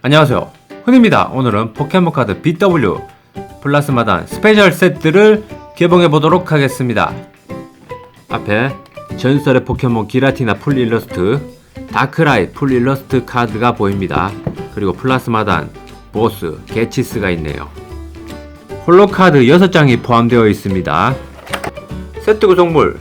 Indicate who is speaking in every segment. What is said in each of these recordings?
Speaker 1: 안녕하세요. 훈입니다. 오늘은 포켓몬카드 BW 플라스마단 스페셜 세트를 개봉해 보도록 하겠습니다. 앞에 전설의 포켓몬 기라티나 풀 일러스트, 다크라이 풀 일러스트 카드가 보입니다. 그리고 플라스마단, 보스, 게치스가 있네요. 홀로 카드 6장이 포함되어 있습니다. 세트 구성물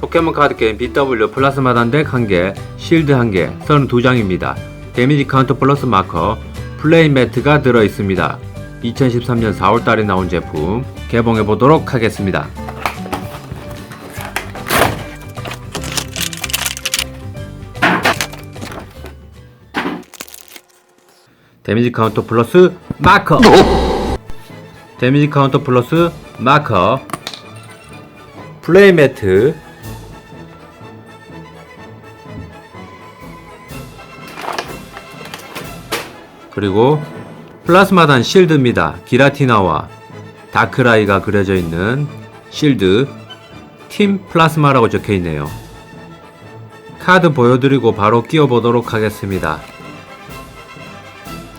Speaker 1: 포켓몬 카드 게임 BW 플라스마단 덱 1개, 실드 1개, 32장입니다. 데미지 카운터 플러스 마커, 플레이 매트가 들어 있습니다. 2013년 4월달에 나온 제품 개봉해 보도록 하겠습니다. 데미지 카운터 플러스 마커 데미지 카운터 플러스 마커 플레이 매트 그리고 플라스마단 실드입니다. 기라티나와 다크라이가 그려져 있는 실드 팀 플라스마라고 적혀 있네요. 카드 보여드리고 바로 끼워보도록 하겠습니다.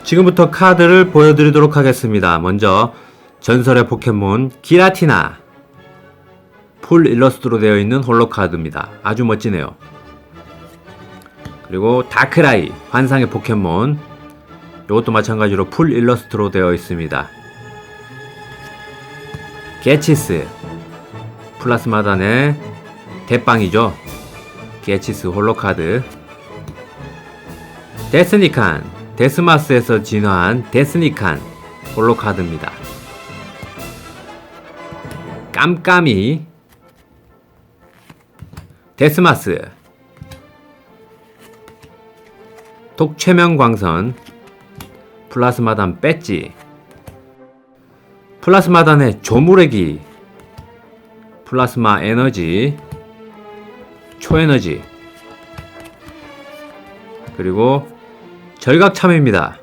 Speaker 1: 지금부터 카드를 보여드리도록 하겠습니다. 먼저 전설의 포켓몬 기라티나 풀 일러스트로 되어 있는 홀로 카드입니다. 아주 멋지네요. 그리고 다크라이 환상의 포켓몬 이것도 마찬가지로 풀 일러스트로 되어 있습니다. 게치스 플라스마단의 대빵이죠. 게치스 홀로카드 데스니칸 데스마스에서 진화한 데스니칸 홀로카드입니다. 깜깜이 데스마스 독최명광선 플라스마단 배지. 플라스마단의 조무래기 플라스마 에너지 초에너지 그리고 절각참입니다.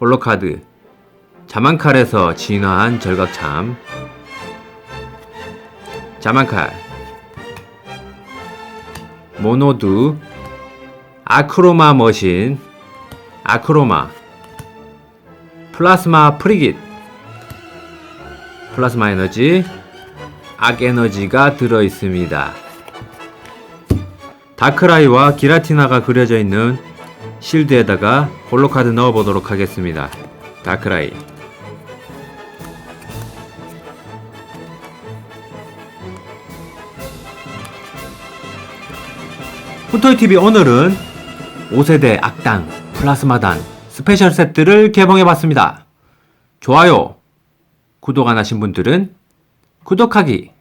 Speaker 1: 홀로카드. 자만칼에서 진화한 절각참. 자만칼. 모노드 아크로마 머신. 아크로마 플라스마 프리깃 플라스마 에너지 악 에너지가 들어 있습니다. 다크라이와 기라티나가 그려져 있는 실드에다가 홀로카드 넣어 보도록 하겠습니다. 다크라이 후토이TV 오늘은 5세대 악당 플라스마단 스페셜 세트를 개봉해 봤습니다. 좋아요, 구독 안 하신 분들은 구독하기